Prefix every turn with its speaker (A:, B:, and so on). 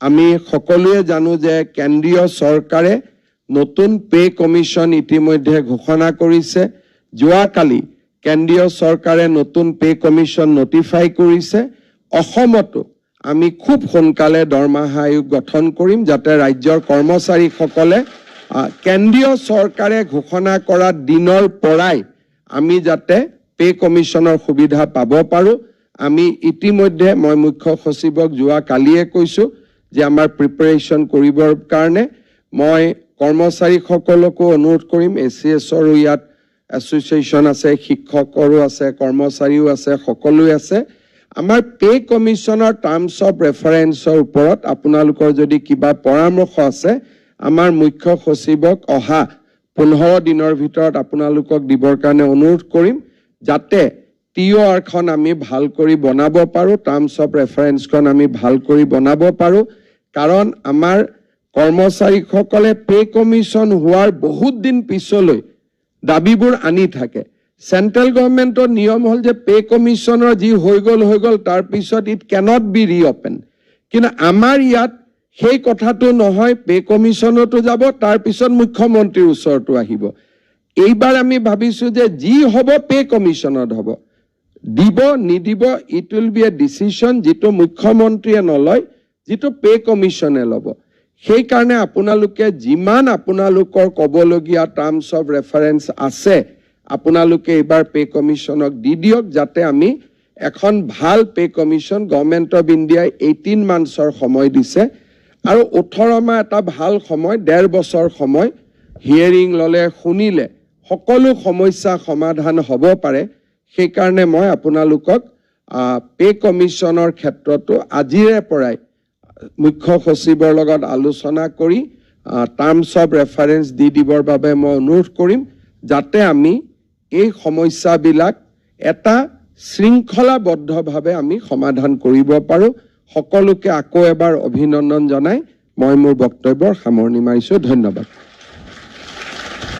A: আমি সকলোৱে জানো যে কেন্দ্ৰীয় চৰকাৰে নতুন পে' কমিশ্যন ইতিমধ্যে ঘোষণা কৰিছে। যোৱাকালি কেন্দ্ৰীয় চৰকাৰে নতুন পে' কমিশ্যন নটিফাই কৰিছে। অসমতো আমি খুব সোনকালে দৰমহা আয়োগ গঠন কৰিম যাতে ৰাজ্যৰ কৰ্মচাৰীসকলে কেন্দ্ৰীয় চৰকাৰে ঘোষণা কৰা দিনৰ পৰাই আমি যাতে পে' কমিশ্যনৰ সুবিধা পাব পাৰোঁ। আমি ইতিমধ্যে মই মুখ্য সচিবক যোৱা কালিয়ে কৈছোঁ যে আমাৰ প্ৰিপেৰেশ্যন কৰিবৰ কাৰণে মই কৰ্মচাৰীসকলকো অনুৰোধ কৰিম এ চি এছৰো ইয়াত এছ'চিয়েশ্যন আছে শিক্ষকৰো আছে কৰ্মচাৰীও আছে সকলোৱে আছে। আমাৰ পে' কমিশ্যনৰ টাৰ্মছ অফ ৰেফাৰেঞ্চৰ ওপৰত আপোনালোকৰ যদি কিবা পৰামৰ্শ আছে আমাৰ মুখ্য সচিবক অহা পোন্ধৰ দিনৰ ভিতৰত আপোনালোকক দিবৰ কাৰণে অনুৰোধ কৰিম যাতে টি অ' আমি ভালো কৰি বনাব পাৰোঁ টাৰ্মছ অফ ৰেফাৰেঞ্চখন আমি ভালো কৰি বনাব পাৰোঁ। কাৰণ আমাৰ কৰ্মচাৰীসকলে পে' কমিশ্যন হোৱাৰ বহুত দিন পিছলৈ দাবীবোৰ আনি থাকে। চেণ্ট্ৰেল গভৰ্ণমেণ্টৰ নিয়ম হ'ল যে পে' কমিশ্যনৰ যি হৈ গ'ল হৈ গ'ল তাৰপিছত ইট কেনট বি ৰিঅ'পেন কিন্তু আমাৰ ইয়াত সেই কথাটো নহয় পে' কমিশ্যনতো যাব তাৰপিছত মুখ্যমন্ত্ৰীৰ ওচৰতো আহিব। এইবাৰ আমি ভাবিছোঁ যে যি হ'ব পে' কমিশ্যনত হ'ব। দিব নিদিব it will be a decision যিটো মুখ্যমন্ত্ৰীয়ে নলয় যিটো পে' কমিশ্যনে ল'ব। সেইকাৰণে আপোনালোকে যিমান আপোনালোকৰ ক'বলগীয়া টাৰ্মছ অফ ৰেফাৰেঞ্চ আছে আপোনালোকে এইবাৰ পে' কমিশ্যনক দি দিয়ক যাতে আমি এখন ভাল পে' কমিশ্যন গভৰ্ণমেণ্ট অফ ইণ্ডিয়াই এইটিন মান্থছৰ সময় দিছে। আৰু ওঠৰ মাহ এটা ভাল সময় ডেৰ বছৰ সময় হিয়েৰিং ল'লে শুনিলে সকলো সমস্যা সমাধান হ'ব পাৰে। সেইকাৰণে মই আপোনালোকক পে' কমিশ্যনৰ ক্ষেত্ৰতো আজিৰে পৰাই মুখ্য সচিবৰ লগত আলোচনা কৰি টাৰ্মছ অফ ৰেফাৰেঞ্চ দি দিবৰ বাবে মই অনুৰোধ কৰিম যাতে আমি এই সমস্যাবিলাক এটা শৃংখলাবদ্ধভাৱে আমি সমাধান কৰিব পাৰোঁ। সকলোকে আকৌ এবাৰ অভিনন্দন জনাই মই মোৰ বক্তব্যৰ সামৰণি মাৰিছোঁ। ধন্যবাদ।